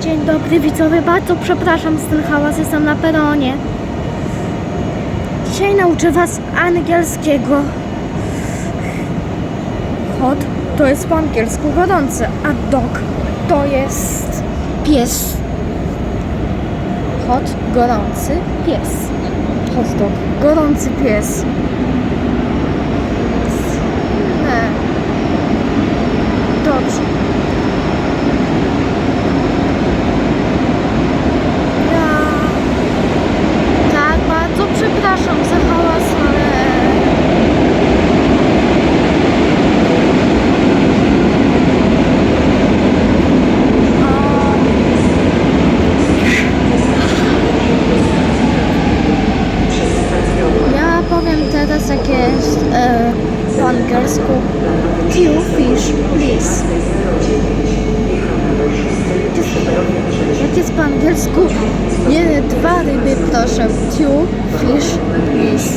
Dzień dobry widzowie, bardzo przepraszam za ten hałas, jestem na peronie. Dzisiaj nauczę was angielskiego. Hot to jest po angielsku gorący, a dog to jest pies. Hot, gorący pies. Hot dog, gorący pies. Nie. Dobrze. Ja... Tak, bardzo przepraszam za hałas, ale... Ja powiem teraz, jak jest e, po angielsku. Two fish, please. Jak jest po angielsku? Nie, dwa ryby proszę. Two fish, please.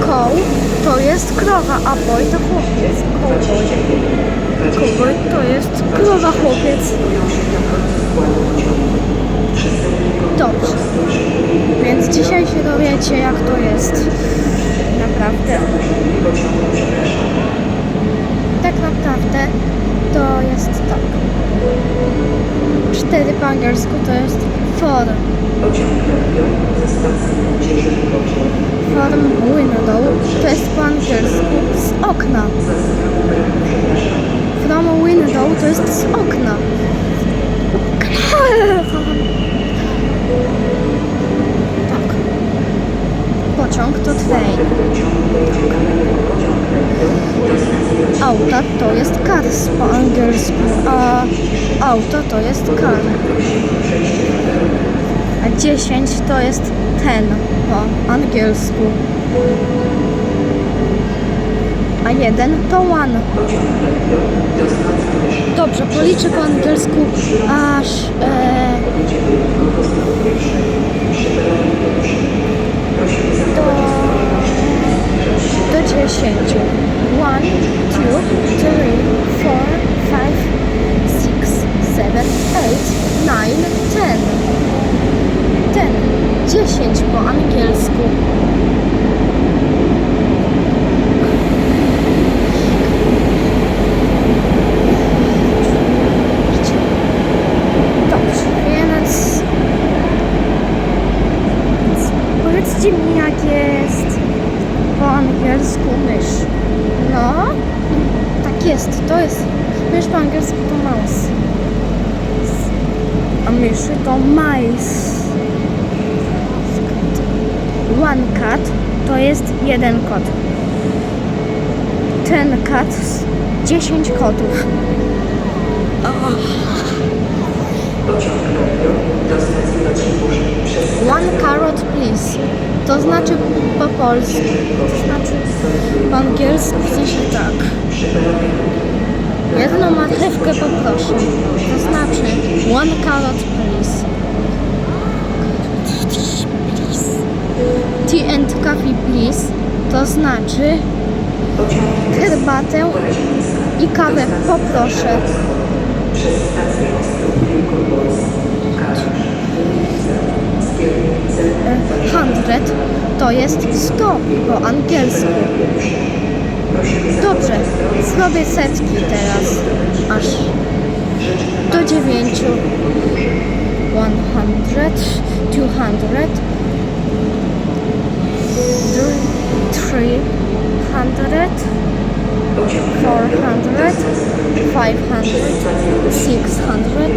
Koł to jest krowa, a boy to chłopiec. Cowboy. Cowboy to jest krowa chłopiec. Dobrze. Się dowiecie jak to jest. Naprawdę. Tak naprawdę to jest tak. Cztery po angielsku to jest for. Form window to jest po angielsku z okna. From window to jest z okna. Pociąg to train. Auta to jest cars po angielsku, a auto to jest car. A 10 to jest ten po angielsku. A jeden to one. Dobrze, policzę po angielsku aż e, 10 po angielsku. Dobrze, więc... więc powiedzcie mi jak jest po angielsku mysz. No, tak jest, to jest mysz po angielsku to mouse. A myszy to mice. One cat to jest jeden kot. Ten cat 10 kotów. One carrot please. To znaczy po polsku. To znaczy po angielsku w sensie tak. Jedną marchewkę poproszę. To znaczy one carrot please. Tea and coffee please, to znaczy herbatę i kawę poproszę. Hundred to jest 100 po angielsku. Dobrze, zrobię setki teraz, aż do dziewięciu. 100, 200, hundred, four hundred, five hundred, six hundred,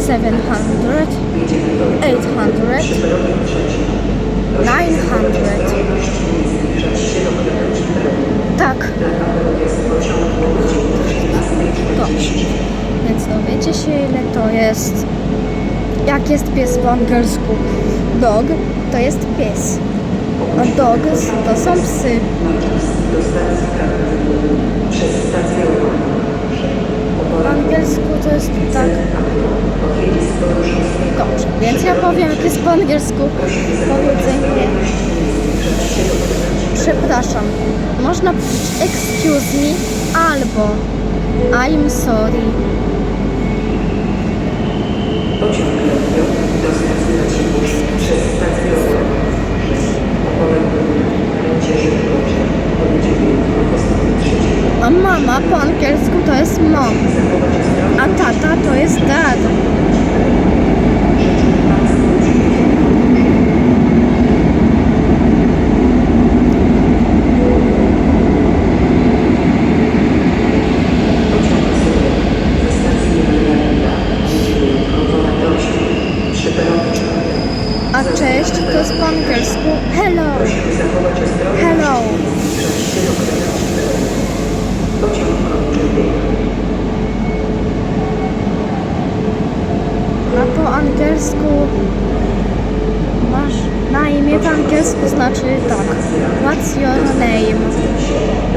seven hundred, eight hundred, nine hundred. Tak. Dobrze. Więc dowiecie się ile to jest. Jak jest pies po angielsku? Dog to jest pies. A dogs to są psy. Po angielsku to jest tak. Dobrze, więc ja powiem, jak jest po angielsku powiedzenie. Przepraszam. Można powiedzieć excuse me albo I'm sorry. Mama po angielsku to jest mom, a tata to jest dad. A cześć to jest po angielsku hello, hello. i zbliżać się do krawędzi peronu. Pociąg. A po angielsku masz na imię po angielsku znaczy tak. What's your name?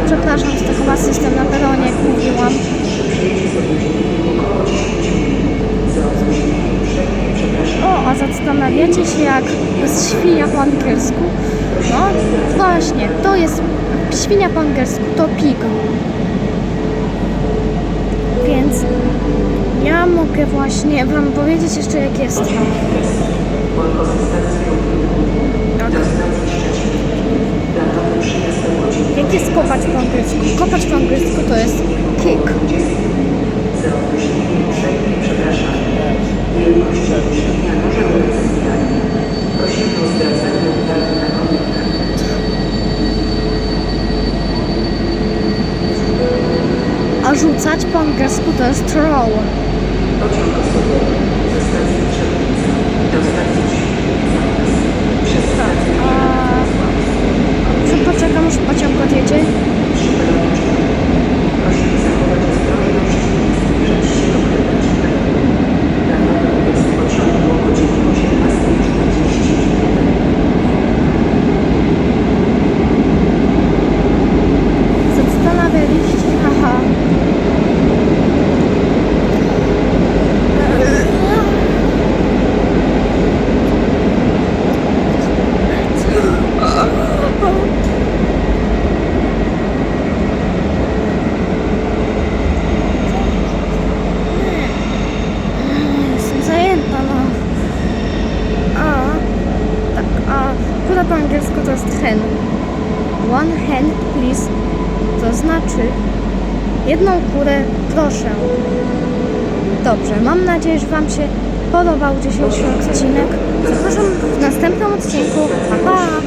Przepraszam, że to chyba system na peronie, jak mówiłam. Przyjedzie z opóźnieniem około 10 minut. Za opóźnienie uprzejmie przepraszam. O, a zastanawiacie się, jak jest świnia po angielsku? No, właśnie, to jest świnia po angielsku, to pig. Więc ja mogę właśnie Wam powiedzieć jeszcze, jak jest. Tak. Jak jest kopać po angielsku? Kopać po angielsku to jest kick. 20. Za opóźnienie uprzejmie przepraszamy. Wielkość opóźnienia może ulec zmianie. Prosimy o zwracanie uwagi na komentarz. A rzucać po angielsku to jest throw. Pociąg osobowy ze stacji Trzebnica do stacji Świdnica. Przez stację A... Że poczekam, aż pociąg odjedzie. przy peronie czwartym. Prosimy zachować ostrożność i zbliżać się do krawędzi peronu. Planowy wyjazd pociągu o godzinie 18.40. Zastanawialiście, haha. Jestem zajęta, no. A, tak, a kura po angielsku to jest One hen, please. To znaczy jedną kurę, proszę. Dobrze, mam nadzieję, że Wam się podobał dzisiejszy odcinek. Zapraszam w następnym odcinku. Pa, pa.